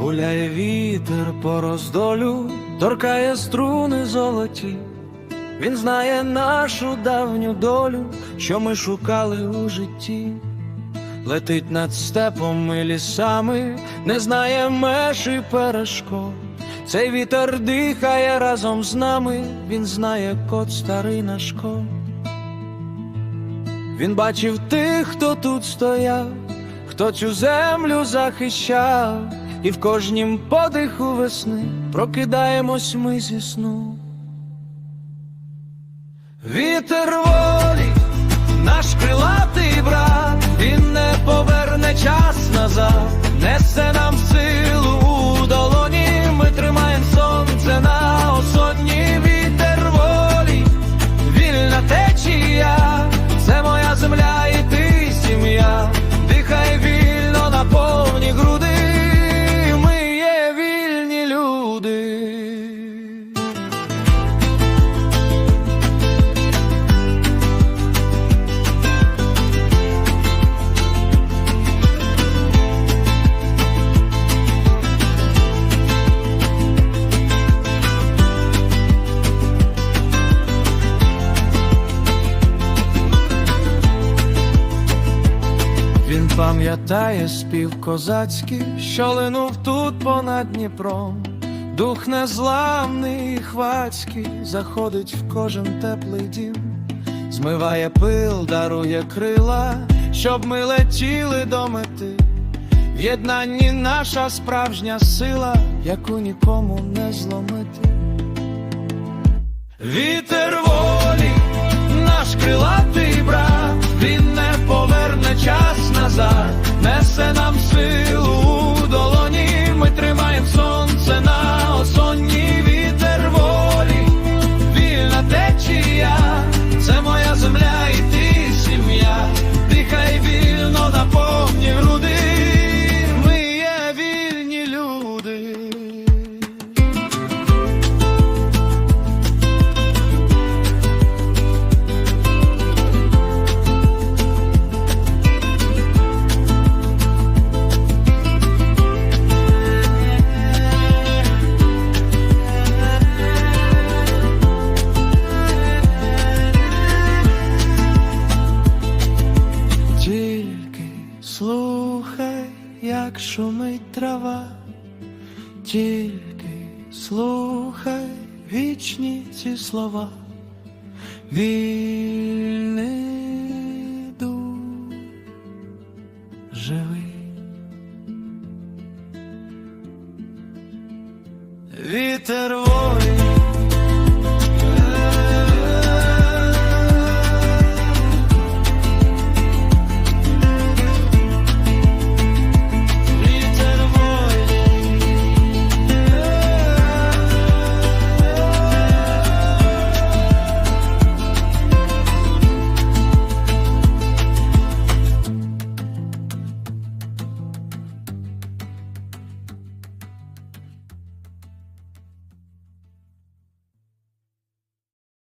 вітер по роздолю торкає струни золоті. Він знає нашу давню долю, що ми шукали у житті. Летить над степом і лісами, не знає меж і перешкод. Цей вітер дихає разом з нами, він знає код старий наш код. Він бачив тих, хто тут стояв, хто цю землю захищав, і в кожнім подиху весни прокидаємось ми зі сну. Вітер волі, наш крилатий брат, він не поверне час назад, несе нам силу у долоні, ми тримаємо сонце на осонні, вітер волі, вільна течія, пам'ятає спів козацький, що линув тут понад Дніпром. Дух незламний хвацький заходить в кожен теплий дім, змиває пил, дарує крила, щоб ми летіли до мети. В єднанні наша справжня сила, яку нікому не зломити. Вітер волі, шумить трава, тільки слухай вічні ці слова, вільний дух живий. Вітер